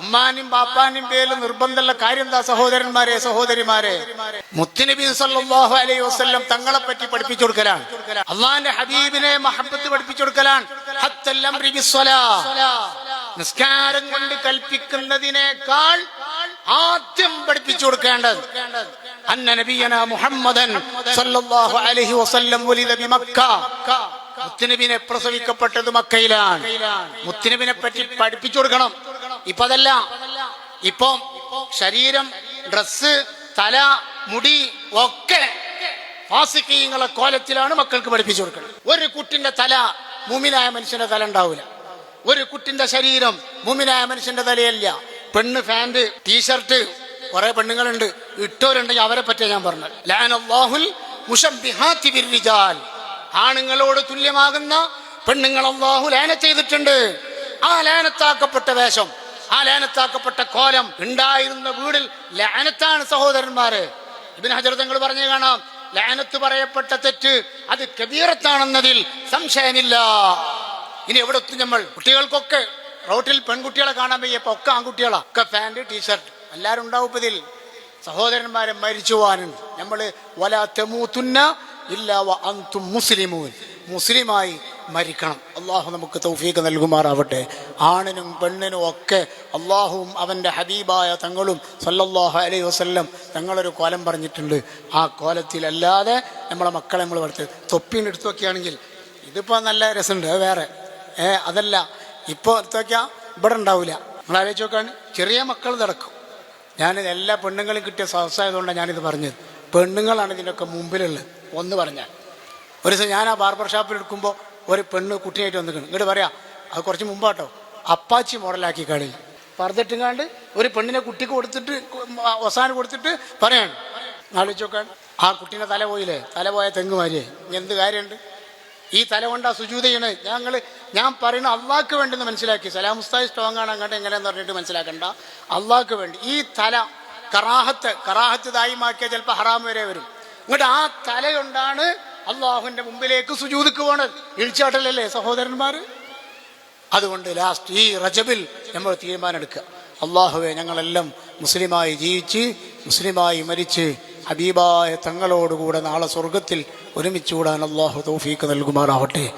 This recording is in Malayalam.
ഉമ്മാനും ബാപ്പാനും പേരിൽ നിർബന്ധമുള്ള കാര്യം എന്താ സഹോദരന്മാരെ സഹോദരിമാരെ? മുത്തുനബി സല്ലല്ലാഹു അലൈഹി വസല്ലം തങ്ങളെ പറ്റി പഠിപ്പിച്ചു കൊടുക്കലാണ്. അള്ളാന്റെ ഹബീബിനെ മഹബത്ത് പഠിപ്പിച്ചു കൊടുക്കലാണ്. നിസ്കാരം കൊണ്ട് കൽപ്പിക്കുന്നതിനേക്കാൾ ആദ്യം പഠിപ്പിച്ചു കൊടുക്കേണ്ടത് അന്ന നബിയന മുഹമ്മദൻ സല്ലല്ലാഹു അലൈഹി വസല്ലം വലിത ബിമക്ക മുത്തുനബിനെ പ്രസവിക്കപ്പെട്ടത് മക്കയിലാണ്. മുത്തുനബിനെ പറ്റി പഠിപ്പിച്ചു കൊടുക്കണം. ഇപ്പൊ അതല്ല ഇപ്പം ശരീരം ഡ്രസ് തല മുടി ഒക്കെ ഫാസിക്കീങ്ങളെ കോലത്തിലാണ് മക്കൾക്ക് പഠിപ്പിച്ചു കൊടുക്കുന്നത്. ഒരു കുട്ടിന്റെ തല മുമിനായ മനുഷ്യന്റെ തല ഉണ്ടാവില്ല ഒരു കുട്ടിന്റെ ശരീരം മുമിനായ മനുഷ്യന്റെ തലയല്ല. പെണ്ണ് ഫാന്റ് ടീഷർട്ട് കുറെ പെണ്ണുങ്ങളുണ്ട്. ഇട്ടവരുണ്ടെങ്കിൽ അവരെ പറ്റിയ ഞാൻ പറഞ്ഞത്. ആണുങ്ങളോട് തുല്യമാകുന്ന പെണ്ണുങ്ങൾ അള്ളാഹു ലാന ചെയ്തിട്ടുണ്ട്. ആ ലയനത്താക്കപ്പെട്ട വേഷം ആ ലാനത്താക്കപ്പെട്ട കോലം ഉണ്ടായിരുന്ന വീടിൽ ലാനത്താണ് സഹോദരന്മാര്. ഇബിൻ ഹജർ തങ്ങൾ പറഞ്ഞു കാണാം ലാനത്ത് പറയപ്പെട്ട തെറ്റ് അത് കബീറത്താണെന്നതിൽ സംശയമില്ല. ഇനി എവിടെ എത്തും നമ്മൾ? കുട്ടികൾക്കൊക്കെ റോട്ടിൽ പെൺകുട്ടികളെ കാണാൻ വയ്യപ്പോ ഒക്കെ ആൺകുട്ടികളാ. ഒക്കെ പാന്റ് ടീഷർട്ട്. എല്ലാരും ഉണ്ടാവും ഇതിൽ. സഹോദരന്മാരെ മരിച്ചു പോകാനുണ്ട് നമ്മൾ വല തെമൂത്തുന്ന ഇല്ല വ അന്തും മുസ്ലിമൂൻ. മുസ്ലിമായി മരിക്കണം. അള്ളാഹു നമുക്ക് തൗഫീഖ് നൽകുമാറാവട്ടെ. ആണിനും പെണ്ണിനും ഒക്കെ അള്ളാഹുവും അവന്റെ ഹബീബായ തങ്ങളും സല്ലല്ലാഹു അലൈഹി വസ്ല്ലം തങ്ങളൊരു കോലം പറഞ്ഞിട്ടുണ്ട്. ആ കോലത്തിലല്ലാതെ നമ്മളെ മക്കളെ നമ്മൾ വളർത്ത്. തൊപ്പീന്റെ എടുത്തു നോക്കിയാണെങ്കിൽ ഇതിപ്പോൾ നല്ല രസമുണ്ട്. അത് വേറെ. ഏ അതല്ല. ഇപ്പോൾ എടുത്തു നോക്കിയാൽ ഇവിടെ ഉണ്ടാവില്ല നിങ്ങൾ ആലോചിച്ച് നോക്കാണ്. ചെറിയ മക്കൾ നടക്കും. ഞാൻ എല്ലാ പെണ്ണുങ്ങളും കിട്ടിയ സദസ്സായതുകൊണ്ടാണ് ഞാനിത് പറഞ്ഞത്. പെണ്ണുങ്ങളാണ് ഇതിന്റെയൊക്കെ മുമ്പിലുള്ളത്. ഒന്ന് പറഞ്ഞാൽ. ഒരു ദിവസം ഞാൻ ആ ബാർബർ ഷാപ്പിൽ എടുക്കുമ്പോൾ ഒരു പെണ്ണ് കുട്ടിയായിട്ട് വന്നിക്കണം ഇങ്ങോട്ട് പറയാം അത് കുറച്ച് മുമ്പാട്ടോ. അപ്പാച്ചി മോഡലാക്കി കളി. പറഞ്ഞിട്ടുങ്ങാണ്ട് ഒരു പെണ്ണിനെ കുട്ടിക്ക് കൊടുത്തിട്ട് അവസാനം കൊടുത്തിട്ട് പറയാണ്. നോക്കാൻ ആ കുട്ടീനെ തല പോയില്ലേ? തല പോയ തെങ്ങ് എന്ത് കാര്യമുണ്ട്? ഈ തല കൊണ്ടാ സുജൂത ചെയ്യണ്. ഞങ്ങൾ ഞാൻ പറയുന്ന അള്ളാഹ്ക്ക് വേണ്ടി എന്ന് മനസ്സിലാക്കി. സലാം ഉസ്താദ് സ്ട്രോങ് ആണ് അങ്ങോട്ട് എങ്ങനെയെന്ന് പറഞ്ഞിട്ട് മനസ്സിലാക്കണ്ട. അള്ളാഹ്ക്ക് വേണ്ടി. ഈ തല കറാഹത്ത് കറാഹത്ത് ദായിമാക്കിയാൽ ചിലപ്പോൾ ഹറാം വരെ വരും. ഇങ്ങോട്ട് ആ തല കൊണ്ടാണ് അള്ളാഹുവിന്റെ മുമ്പിലേക്ക് സുജൂതിക്ക് പോണത് ഇഴിച്ചാട്ടലല്ലേ സഹോദരന്മാര്? അതുകൊണ്ട് ലാസ്റ്റ് ഈ റജബിൽ നമ്മൾ തീരുമാനം എടുക്കുക അള്ളാഹുവെ ഞങ്ങളെല്ലാം മുസ്ലിമായി ജീവിച്ച് മുസ്ലിമായി മരിച്ച് ഹബീബായ തങ്ങളോടുകൂടെ നാളെ സ്വർഗത്തിൽ ഒരുമിച്ചുകൂടാൻ അള്ളാഹു തൗഫീക്ക് നൽകുമാറാവട്ടെ.